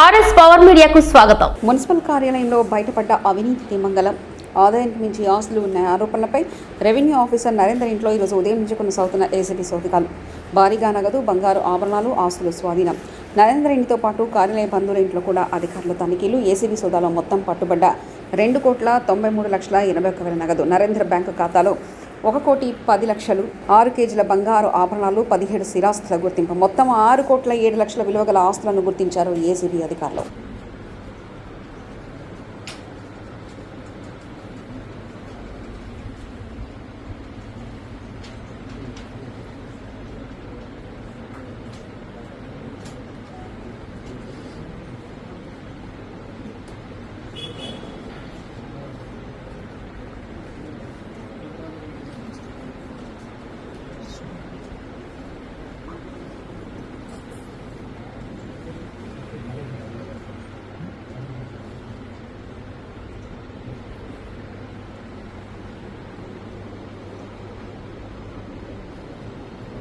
RS power మీడియాకు స్వాగతం. Municipal కార్యాలయంలో బయటపడ్డ అవినీతి తిమంగళం. ఆదాయానికి మించి ఆస్తులు ఉన్న ఆరోపణలపై రెవెన్యూ ఆఫీసర్ నరేందర్ ఇంట్లో ఈరోజు ఉదయం నుంచి కొనసాగుతున్న ఏసీబీ సోదికాలు భారీగా నగదు బంగారు ఆభరణాలు ఆస్తులు స్వాధీనం. నరేంద్ర ఇంటితో పాటు కార్యాలయ బంధువుల ఇంట్లో కూడా అధికారుల తనిఖీలు ఏసీబీ సోదాలో మొత్తం పట్టుబడ్డ రెండు కోట్ల తొంభై మూడు లక్షల ఎనభై ఒక్క వేల నగదు నరేంద్ర బ్యాంకు ఖాతాలో ఒక కోటి పది లక్షలు ఆరు కేజీల బంగారు ఆభరణాలు పదిహేడు స్థిరాస్తుల గుర్తింపు. మొత్తం ఆరు కోట్ల ఏడు లక్షల విలువ గల ఆస్తులను గుర్తించారు ఏసీబీ అధికారులు.